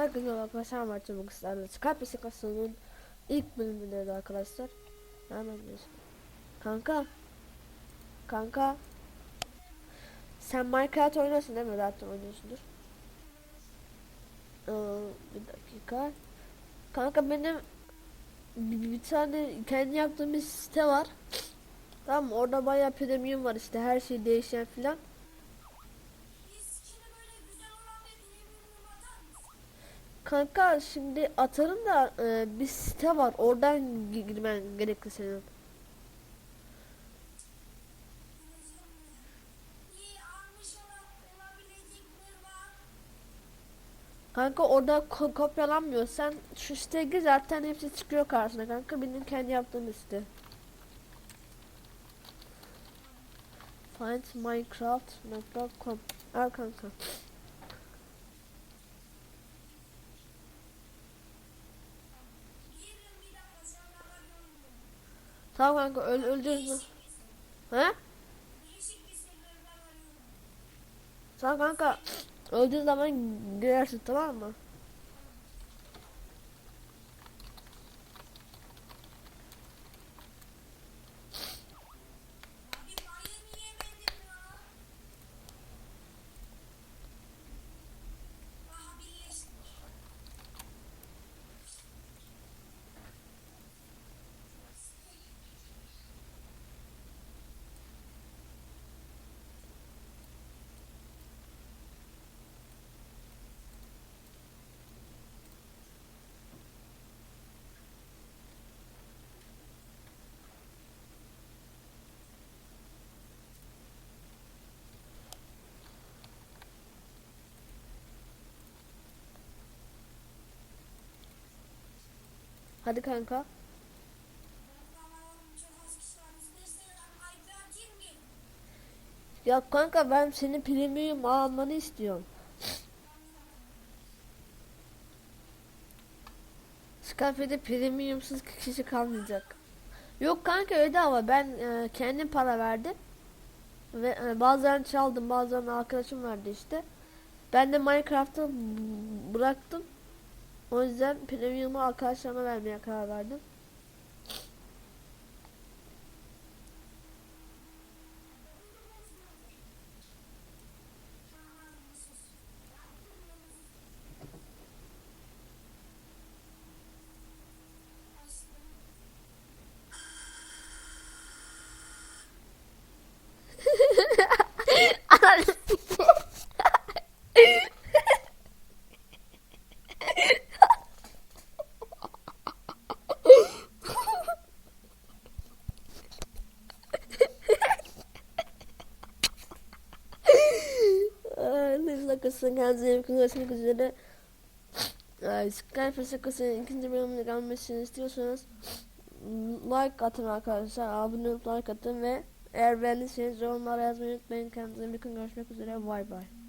Herkese merhaba arkadaşlar var çabuk ısrarla Skype Sikası'nın ilk bölümünde de arkadaşlar. Hemen diyorsun Kanka. Kanka. Sen Minecraft oynuyorsun değil mi? Zaten oynuyorsundur. Ee, Bir dakika. Kanka benim bir, bir tane kendi yaptığım bir site var. Tamam? Orada bayağı premium var işte. Her şey değişen filan Kanka şimdi atarım da e, bir site var oradan gi- girmen gerekli senin. Kanka orada ko- kopyalanmıyor. Sen şu siteye gir zaten hepsi çıkıyor karşına kanka. Benim kendi yaptığım site. findminecraft.com Al kanka. Girin bir dakika sen arıyorum beni. Tamam kanka öl öldürürüz mü? He? Tamam kanka. Öldüğün zaman girersin tamam mı? Abi bayım yiyemedim ya. Aha birleştik. Hadi kanka. Tamam çok az kişi var. Biz de istedim. Minecraft girmeyelim. Ya kanka ben senin premium almanı istiyorum. Skype'de premiumsuz kişi kalmayacak. Yok kanka öyle ama ben e, kendim para verdim. Ve e, bazen çaldım bazen arkadaşım verdi işte. Ben de Minecraft'ı bıraktım. O yüzden premium'u arkadaşlarıma vermeye karar verdim. Sakısın kendinize iyi bakın görüşmek üzere. Ee, Skype sakısının ikinci bölümünü gelmesini istiyorsanız like atın arkadaşlar. Abone olup like atın ve eğer beğendiyseniz yorumlara yazmayı unutmayın. Kendinize iyi bakın görüşmek üzere. Bay bay.